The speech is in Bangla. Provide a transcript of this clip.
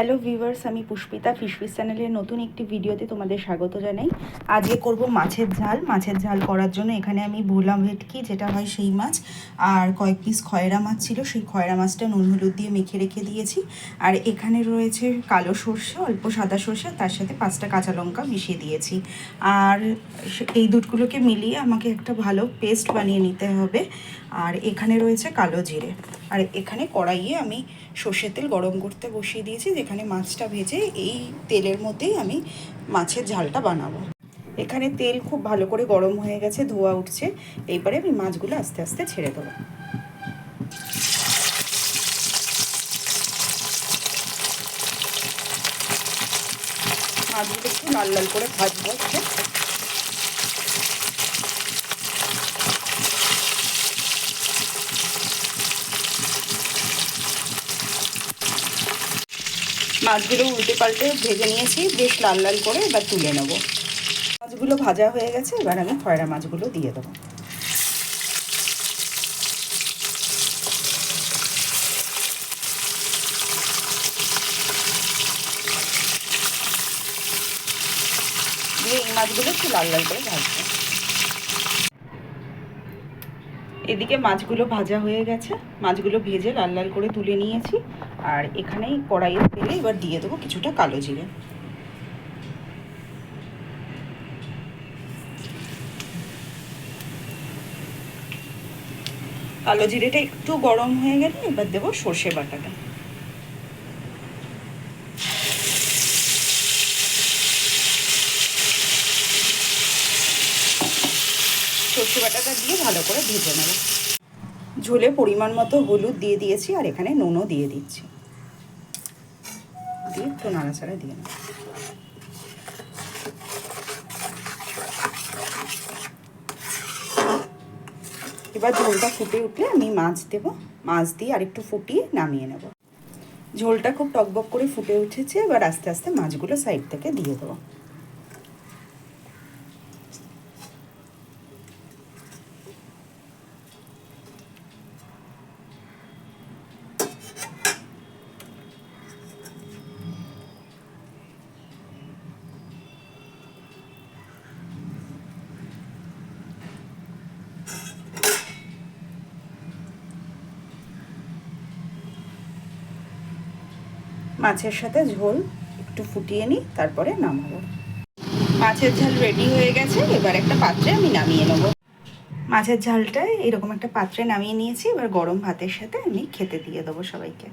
হ্যালো ভিউয়ার্স আমি পুষ্পিতা ফিশফিস চ্যানেলের নতুন একটি ভিডিওতে তোমাদের স্বাগত জানাই। আজকে করব মাছের ঝাল। মাছের ঝাল করার জন্য এখানে আমি ভোলা ভেটকি, যেটা হয় সেই মাছ, আর কয়েক পিস খয়রা মাছ ছিল। সেই খয়রা মাছটা নুন হলুদ দিয়ে মেখে রেখে দিয়েছি। আর এখানে রয়েছে কালো সর্ষে, অল্প সাদা সর্ষে তার সাথে পাঁচটা কাঁচা লঙ্কা মিশিয়ে দিয়েছি। আর এই দুধগুলোকে মিলিয়ে আমাকে একটা ভালো পেস্ট বানিয়ে নিতে হবে। আর এখানে রয়েছে কালো জিরে। আর এখানে কড়াইয়ে আমি সর্ষের তেল গরম করতে বসিয়ে দিয়েছি। যেখানে মাছটা ভেজে এই তেলের মধ্যেই আমি মাছের ঝালটা বানাবো। এখানে তেল খুব ভালো করে গরম হয়ে গেছে, ধোয়া উঠছে। এইবারে আমি মাছগুলো আস্তে আস্তে ছেড়ে দেবো। মাছগুলো একটু লাল লাল করে ভাজবো। মাছগুলো উল্টে পাল্টে ভেজে নিয়েছি, বেশ লাল লাল করে এবার তুলে নেব। মাছগুলো ভাজা হয়ে গেছে, এবার আমি খয়রা মাছগুলো দিয়ে দেবো। দিয়ে এই মাছগুলো একটু লাল লাল করে ভাজবো। এদিকে মাছগুলো ভাজা হয়ে গেছে। মাছগুলো ভেজে লাল লাল করে তুলে নিয়েছি। আর এখানেই কড়াইয়ের তেলে এবার দিয়ে দেবো কিছুটা কালো জিরে। কালো জিরেটা একটু গরম হয়ে গেলে এবার দেবো সর্ষে বাটাটা। সর্ষে বাটাটা দিয়ে ভালো করে ভেজে নেব। ঝোলে পরিমাণ মতো হলুদ দিয়ে দিয়েছি আর এখানে নুনও দিয়ে দিচ্ছি। দিয়ে একটু নাড়াচাড়া দিয়ে নেব। এবার ঝোলটা ফুটে উঠলে আমি মাছ দেব। মাছ দিয়ে আরেকটু ফুটিয়ে নামিয়ে নেব। ঝোলটা খুব টকবক করে ফুটে উঠেছে, এবার আস্তে আস্তে মাছগুলো সাইড থেকে দিয়ে দেবো। মাছের সাথে ঝোল একটু ফুটিয়ে নিই, তারপরে নামাবো। মাছের ঝাল রেডি হয়ে গেছে, এবার একটা পাত্রে আমি নামিয়ে নেব। মাছের ঝালটা এরকম একটা পাত্রে নামিয়ে নিয়েছি, এবার গরম ভাতের সাথে আমি খেতে দিয়ে দেবো সবাইকে।